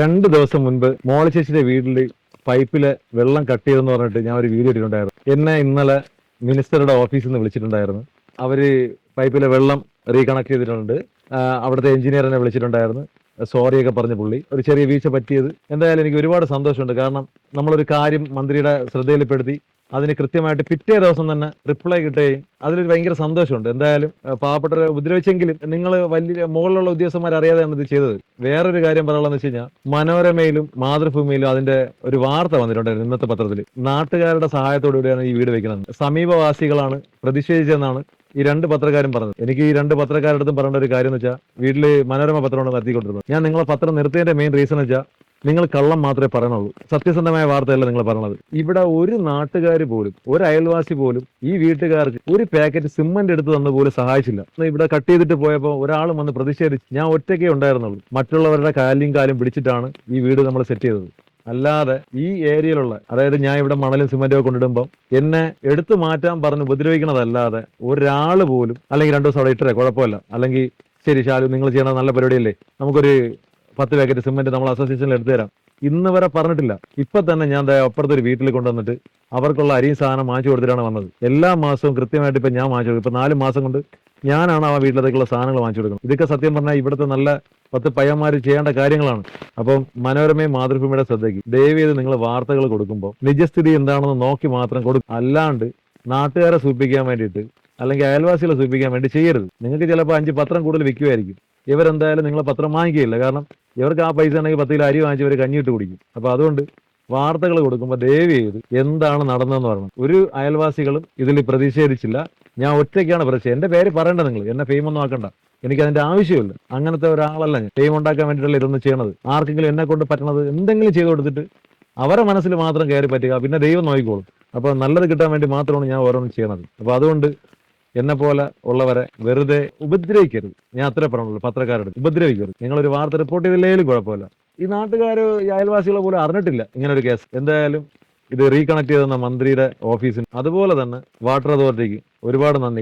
രണ്ട് ദിവസം മുൻപ് മോളിച്ചേച്ചിയുടെ വീട്ടിൽ പൈപ്പിൽ വെള്ളം കട്ട് ചെയ്തെന്ന് പറഞ്ഞിട്ട് ഞാൻ ഒരു വീഡിയോ ഇട്ടിട്ടുണ്ടായിരുന്നു. എന്നെ ഇന്നലെ മിനിസ്റ്ററുടെ ഓഫീസിൽ നിന്ന് വിളിച്ചിട്ടുണ്ടായിരുന്നു. അവർ പൈപ്പിലെ വെള്ളം റീകണക്ട് ചെയ്തിട്ടുണ്ട്. അവിടുത്തെ എഞ്ചിനീയറിനെ വിളിച്ചിട്ടുണ്ടായിരുന്നു. സോറിയൊക്കെ പറഞ്ഞ പുള്ളി. ഒരു ചെറിയ വീഴ്ച പറ്റിയത്. എന്തായാലും എനിക്ക് ഒരുപാട് സന്തോഷമുണ്ട്. കാരണം നമ്മളൊരു കാര്യം മന്ത്രിയുടെ ശ്രദ്ധയിൽപ്പെടുത്തി അതിന് കൃത്യമായിട്ട് പിറ്റേ ദിവസം തന്നെ റിപ്ലൈ കിട്ടുകയും അതിലൊരു ഭയങ്കര സന്തോഷമുണ്ട്. എന്തായാലും പാവപ്പെട്ടവരെ ഉപദ്രവിച്ചെങ്കിലും നിങ്ങൾ വലിയ മുകളിലുള്ള ഉദ്യോഗസ്ഥന്മാർ അറിയാതെയാണ് ഇത് ചെയ്തത്. വേറൊരു കാര്യം പറയാനുള്ളതെന്ന് വെച്ച് കഴിഞ്ഞാൽ മനോരമയിലും മാതൃഭൂമിയിലും അതിന്റെ ഒരു വാർത്ത വന്നിട്ടുണ്ടായിരുന്നു ഇന്നത്തെ പത്രത്തിൽ. നാട്ടുകാരുടെ സഹായത്തോടുകൂടിയാണ് ഈ വീട് വെക്കുന്നത്. സമീപവാസികളാണ് പ്രതിഷേധിച്ചതെന്നാണ് ഈ രണ്ട് പത്രക്കാരും പറഞ്ഞത്. എനിക്ക് ഈ രണ്ട് പത്രക്കാരുടെ അടുത്തും പറയേണ്ട ഒരു കാര്യം എന്ന് വെച്ചാൽ വീട്ടിൽ മനോരമ പത്രമാണ് നടത്തിക്കൊണ്ടിരുന്നത് ഞാൻ നിങ്ങളെ പത്രം നിർത്തിയതിന്റെ മെയിൻ റീസൺ വെച്ചാൽ നിങ്ങൾ കള്ളം മാത്രമേ പറയണുള്ളൂ. സത്യസന്ധമായ വാർത്തയല്ല നിങ്ങൾ പറയണത്. ഇവിടെ ഒരു നാട്ടുകാർ പോലും ഒരു അയൽവാസി പോലും ഈ വീട്ടുകാർക്ക് ഒരു പാക്കറ്റ് സിമന്റ് എടുത്ത് തന്ന പോലും സഹായിച്ചില്ല. ഇവിടെ കട്ട് ചെയ്തിട്ട് പോയപ്പോൾ ഒരാളും വന്ന് പ്രതിഷേധിച്ച് ഞാൻ ഒറ്റയ്ക്കേ ഉണ്ടായിരുന്നുള്ളൂ. മറ്റുള്ളവരുടെ കാലിയും കാലും പിടിച്ചിട്ടാണ് ഈ വീട് നമ്മൾ സെറ്റ് ചെയ്തത്. അല്ലാതെ ഈ ഏരിയയിലുള്ള അതായത് ഞാൻ ഇവിടെ മണലും സിമന്റും കൊണ്ടിടുമ്പോൾ എന്നെ എടുത്തു മാറ്റാൻ പറഞ്ഞ് ഉപദ്രവിക്കണതല്ലാതെ ഒരാൾ പോലും അല്ലെങ്കിൽ രണ്ടു ദിവസം അവിടെ ഇട്ടേ കുഴപ്പമില്ല. അല്ലെങ്കിൽ ശരി ശാലു നിങ്ങൾ ചെയ്യണത് നല്ല പരിപാടിയല്ലേ? നമുക്കൊരു പത്ത് പാക്കറ്റ് സിമെന്റ് നമ്മൾ അസോസിയേഷനിൽ എടുത്തു തരാം ഇന്ന് വരെ പറഞ്ഞിട്ടില്ല. ഇപ്പൊ തന്നെ ഞാൻ അപ്പുറത്തെ ഒരു വീട്ടിൽ കൊണ്ടുവന്നിട്ട് അവർക്കുള്ള അരിയും സാധനം മാറ്റി കൊടുത്തിട്ടാണ് വന്നത്. എല്ലാ മാസവും കൃത്യമായിട്ട് ഇപ്പൊ ഞാൻ മാറ്റി കൊടുക്കും. ഇപ്പൊ നാല് മാസം കൊണ്ട് ഞാനാണ് ആ വീട്ടിലേക്കുള്ള സാധനങ്ങൾ വാങ്ങിച്ചു കൊടുക്കുന്നത്. ഇതൊക്കെ സത്യം പറഞ്ഞാൽ ഇവിടുത്തെ നല്ല പത്ത് പയ്യന്മാർ ചെയ്യേണ്ട കാര്യങ്ങളാണ്. അപ്പം മനോരമയും മാതൃഭൂമിയുടെ ശ്രദ്ധയ്ക്ക് ദയവ് ചെയ്ത് നിങ്ങൾ വാർത്തകൾ കൊടുക്കുമ്പോൾ നിജസ്ഥിതി എന്താണെന്ന് നോക്കി മാത്രം കൊടുക്കും അല്ലാണ്ട് നാട്ടുകാരെ സൂപ്പിക്കാൻ വേണ്ടിയിട്ട് അല്ലെങ്കിൽ അയൽവാസികളെ സൂപ്പിക്കാൻ വേണ്ടി ചെയ്യരുത്. നിങ്ങൾക്ക് ചിലപ്പോൾ അഞ്ച് പത്രം കൂടുതൽ വിൽക്കുമായിരിക്കും ഇവരെന്തായാലും നിങ്ങളെ പത്രം വാങ്ങിക്കുകയില്ല. കാരണം ഇവർക്ക് ആ പൈസ ഉണ്ടെങ്കിൽ പത്ത് കിലോ അരി വാങ്ങിച്ച് ഇവർ കഞ്ഞിട്ട് കുടിക്കും. അപ്പൊ അതുകൊണ്ട് വാർത്തകൾ കൊടുക്കുമ്പോൾ ദയവ് ചെയ്ത് എന്താണ് നടന്നതെന്ന് പറയണം ഒരു അയൽവാസികളും ഇതിൽ പ്രതിഷേധിച്ചില്ല. ഞാൻ ഒറ്റയ്ക്കാണ് പ്രതിഷേധം എന്റെ പേര് പറയണ്ട നിങ്ങൾ എന്നെ ഫെയിം ഒന്നും ആക്കണ്ട. എനിക്ക് അതിന്റെ ആവശ്യമില്ല. അങ്ങനത്തെ ഒരാളല്ല ഞാൻ. ഫെയിം ഉണ്ടാക്കാൻ വേണ്ടിയിട്ടല്ല ഇതൊന്നും ചെയ്യണത്. ആർക്കെങ്കിലും എന്നെ കൊണ്ട് പറ്റണത് എന്തെങ്കിലും ചെയ്തു കൊടുത്തിട്ട് അവരെ മനസ്സിൽ മാത്രം കയറി പറ്റുക. പിന്നെ ദൈവം നോക്കിക്കോളും. അപ്പൊ നല്ലത് കിട്ടാൻ വേണ്ടി മാത്രമാണ് ഞാൻ ഓരോന്നും ചെയ്യണത്. അപ്പൊ അതുകൊണ്ട് എന്നെ പോലെ ഉള്ളവരെ വെറുതെ ഉപദ്രവിക്കരുത്. ഞാൻ അത്ര പറഞ്ഞുള്ളൂ. പത്രക്കാരോട്. ഉപദ്രവിക്കരുത്. നിങ്ങളൊരു വാർത്ത റിപ്പോർട്ട് ചെയ്തില്ലെങ്കിലും കുഴപ്പമില്ല. ഈ നാട്ടുകാർ അയൽവാസികളെ പോലും അറിഞ്ഞിട്ടില്ല ഇങ്ങനെ ഒരു കേസ്. എന്തായാലും ഇത് റീകണക്ട് ചെയ്തെന്ന മന്ത്രിയുടെ ഓഫീസിന് അതുപോലെ തന്നെ വാട്ടർ അതോറിറ്റിക്ക് ഒരുപാട് നന്ദി.